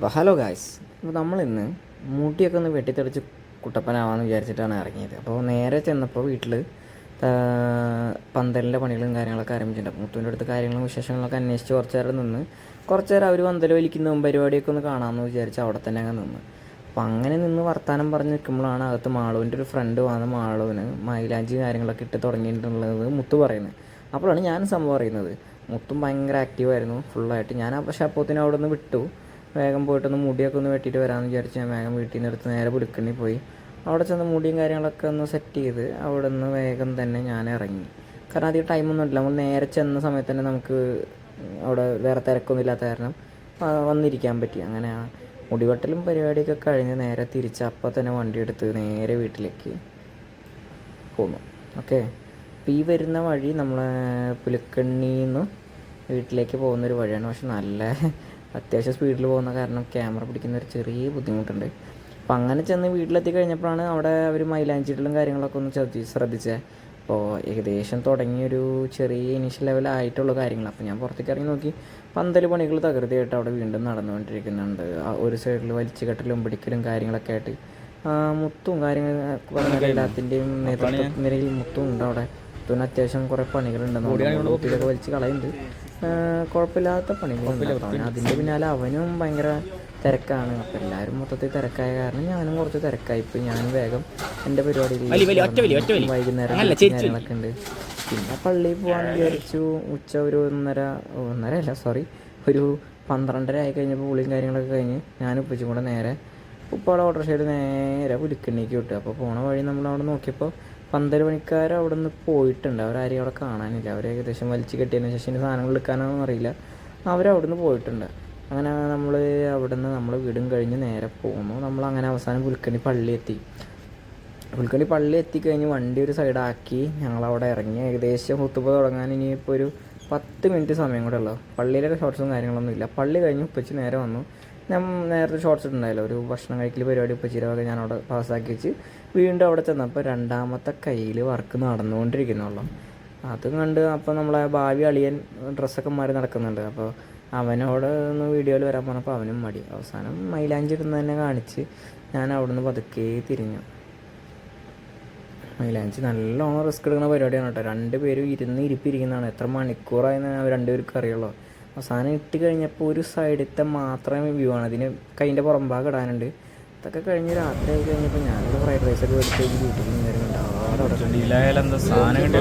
അപ്പോൾ hello guys അപ്പോൾ നമ്മളിന്ന് മൂട്ടിയൊക്കെ ഒന്ന് വെട്ടിത്തെറിച്ച് കുട്ടപ്പനാവാന്ന് വിചാരിച്ചിട്ടാണ് ഇറങ്ങിയത്. അപ്പോൾ നേരെ ചെന്നപ്പോൾ വീട്ടിൽ പന്തലിന്റെ പണികളും കാര്യങ്ങളൊക്കെ ആരംഭിച്ചിട്ടുണ്ട്. അപ്പോൾ അടുത്ത് കാര്യങ്ങളും വിശേഷങ്ങളൊക്കെ അന്വേഷിച്ച് കുറച്ച് നേരം നിന്ന് കുറച്ച് നേരം അവർ പന്തൽ വലിക്കുന്നതും പരിപാടിയൊക്കെ ഒന്ന് കാണാമെന്ന് വിചാരിച്ച് അവിടെ തന്നെ അങ്ങ് നിന്ന്. അപ്പോൾ അങ്ങനെ നിന്ന് വർത്തമാനം പറഞ്ഞ് നിൽക്കുമ്പോഴാണ് അകത്ത് മാളുവിന്റെ ഒരു ഫ്രണ്ട് വന്ന മാളുവിന് മൈലാഞ്ചി കാര്യങ്ങളൊക്കെ ഇട്ട് തുടങ്ങിയിട്ടുള്ളത് മുത്തു പറയുന്നത്. അപ്പോഴാണ് ഞാൻ സംഭവം അറിയുന്നത്. മുത്തും ഭയങ്കര ആക്റ്റീവായിരുന്നു ഫുള്ളായിട്ട് ഞാൻ പക്ഷേ അപ്പോത്തിന് അവിടെ നിന്ന് വിട്ടു. വേഗം പോയിട്ടൊന്ന് മുടിയൊക്കെ ഒന്ന് വെട്ടിയിട്ട് വരാമെന്ന് വിചാരിച്ച് ഞാൻ വേഗം വീട്ടിൽ നിന്ന് എടുത്ത് നേരെ പുലുക്കണ്ണി പോയി. അവിടെ ചെന്ന് മുടിയും കാര്യങ്ങളൊക്കെ ഒന്ന് സെറ്റ് ചെയ്ത് അവിടെ നിന്ന് വേഗം തന്നെ ഞാൻ ഇറങ്ങി. കാരണം അധികം ടൈമൊന്നും ഇല്ല. നമ്മൾ നേരെ ചെന്ന സമയത്ത് തന്നെ നമുക്ക് അവിടെ വേറെ തിരക്കൊന്നും ഇല്ലാത്ത കാരണം വന്നിരിക്കാൻ പറ്റി. അങ്ങനെ മുടിവെട്ടലും പരിപാടിയൊക്കെ കഴിഞ്ഞ് നേരെ തിരിച്ച് അപ്പം തന്നെ വണ്ടി എടുത്ത് നേരെ വീട്ടിലേക്ക് പോന്നു. ഓക്കെ? അപ്പോൾ ഈ വരുന്ന വഴി നമ്മളെ പുലിക്കണ്ണിന്ന് വീട്ടിലേക്ക് പോകുന്നൊരു വഴിയാണ്. പക്ഷെ നല്ല അത്യാവശ്യം സ്പീഡിൽ പോകുന്ന കാരണം ക്യാമറ പിടിക്കുന്ന ഒരു ചെറിയ ബുദ്ധിമുട്ടുണ്ട്. അപ്പോൾ അങ്ങനെ ചെന്ന് വീട്ടിലെത്തി കഴിഞ്ഞപ്പോഴാണ് അവിടെ അവർ മൈലാഞ്ചിട്ടിലും കാര്യങ്ങളൊക്കെ ഒന്ന് ശ്രദ്ധി ശ്രദ്ധിച്ചത് അപ്പോൾ ഏകദേശം തുടങ്ങിയൊരു ചെറിയ ഇനീഷ്യൽ ലെവലായിട്ടുള്ള കാര്യങ്ങൾ. അപ്പോൾ ഞാൻ പുറത്തേക്ക് ഇറങ്ങി നോക്കി. പന്തൽ പണികൾ തകൃതിയായിട്ട് അവിടെ വീണ്ടും നടന്നുകൊണ്ടിരിക്കുന്നുണ്ട്. ഒരു സൈഡിൽ വലിച്ചു കെട്ടലും പിടിക്കലും കാര്യങ്ങളൊക്കെ ആയിട്ട് മുത്തും കാര്യങ്ങൾ എല്ലാത്തിന്റെയും നേതൃത്വ നിരയിൽ മുത്തും ഉണ്ട് അവിടെ. മുത്തുവിന് അത്യാവശ്യം കുറേ പണികളുണ്ട്. മുത്തിലൊക്കെ വലിച്ച് കളയുന്നുണ്ട്. കുഴപ്പമില്ലാത്ത പണി അതിന്റെ പിന്നാലെ അവനും ഭയങ്കര തിരക്കാണ്. അപ്പം എല്ലാവരും മൊത്തത്തിൽ തിരക്കായ കാരണം ഞാനും കുറച്ച് തിരക്കായി. ഇപ്പം ഞാനും വേഗം എന്റെ പരിപാടിയിൽ വൈകുന്നേരം കാര്യങ്ങളൊക്കെ ഉണ്ട്. പിന്നെ പള്ളിയിൽ പോകാൻ വിചാരിച്ചു. ഉച്ച ഒരു ഒന്നര ഒന്നര അല്ല സോറി ഒരു പന്ത്രണ്ടര ആയി കഴിഞ്ഞപ്പോൾ പുളിയും കാര്യങ്ങളൊക്കെ കഴിഞ്ഞ് ഞാൻ ഉപ്പിച്ചും കൂടെ നേരെ ഉപ്പാടെ ഓട്ടോറിക്ഷയിൽ നേരെ പുലിക്കണ്ണിക്ക് വിട്ടു. അപ്പോൾ പോണ വഴി നമ്മൾ അവിടെ നോക്കിയപ്പോൾ പന്തൽ പണിക്കാർ അവിടെ നിന്ന് പോയിട്ടുണ്ട് അവരാരെയും അവിടെ കാണാനില്ല. അവർ ഏകദേശം വലിച്ചു കെട്ടിയതിന് ശേഷം സാധനങ്ങൾ എടുക്കാനൊന്നും അറിയില്ല. അവരവിടെ നിന്ന് പോയിട്ടുണ്ട്. അങ്ങനെ നമ്മൾ അവിടെ നിന്ന് നമ്മൾ വീടും കഴിഞ്ഞ് നേരെ പോന്നു. നമ്മൾ അങ്ങനെ അവസാനം പുൽക്കണി പള്ളി എത്തി. പുൽക്കണി പള്ളി എത്തിക്കഴിഞ്ഞ് വണ്ടി ഒരു സൈഡാക്കി ഞങ്ങളവിടെ ഇറങ്ങി. ഏകദേശം ഹുത്തുബ തുടങ്ങാൻ ഇനിയിപ്പോൾ ഒരു പത്ത് മിനിറ്റ് സമയം കൂടെ ഉള്ളു. പള്ളിയിലൊക്കെ ഷോർട്സും കാര്യങ്ങളൊന്നും ഇല്ല. പള്ളി കഴിഞ്ഞ് ഉപ്പച്ച് നേരെ വന്നു. ഞാൻ നേരത്തെ ഷോർട്സ് ഇട്ടുണ്ടായല്ലോ ഒരു ഭക്ഷണം കഴിക്കൽ പരിപാടി ഇപ്പോൾ ചിലവൊക്കെ ഞാൻ അവിടെ പാസ്സാക്കി വെച്ച് വീണ്ടും അവിടെ ചെന്നപ്പോൾ രണ്ടാമത്തെ കയ്യിൽ വർക്ക് നടന്നുകൊണ്ടിരിക്കുന്നുള്ളൂ. അതും കണ്ട് അപ്പോൾ നമ്മളെ ഭാവി അളിയൻ ഡ്രസ്സൊക്കെ മാറി നടക്കുന്നുണ്ട്. അപ്പോൾ അവനോട് ഒന്ന് വീഡിയോയിൽ വരാൻ പറഞ്ഞപ്പോൾ അവനും മടി. അവസാനം മൈലാഞ്ചി ഇടുന്ന തന്നെ കാണിച്ച് ഞാൻ അവിടുന്ന് പതുക്കെ തിരിഞ്ഞു. മൈലാഞ്ചി നല്ലോണം റിസ്ക് എടുക്കുന്ന പരിപാടിയാണ് കേട്ടോ. രണ്ടുപേരും ഇരുന്ന് ഇരിപ്പിരിക്കുന്നതാണ്. എത്ര മണിക്കൂറായെന്ന് അവർ രണ്ടുപേർക്ക് അറിയുള്ളൂ. അവസാനം ഇട്ട് കഴിഞ്ഞപ്പോൾ ഒരു സൈഡത്തെ മാത്രമേ വ്യൂ ആണ്. അതിന് കൈന്റെ പുറമ്പാകെ ഇടാനുണ്ട്. ഇതൊക്കെ കഴിഞ്ഞ് രാത്രി ആയി കഴിഞ്ഞപ്പോൾ ഞാനൊരു ഫ്രൈഡ് റൈസ് ഒക്കെ മേടിച്ച് വീട്ടിൽ നേരം ഉണ്ടാവാതെ അവിടെ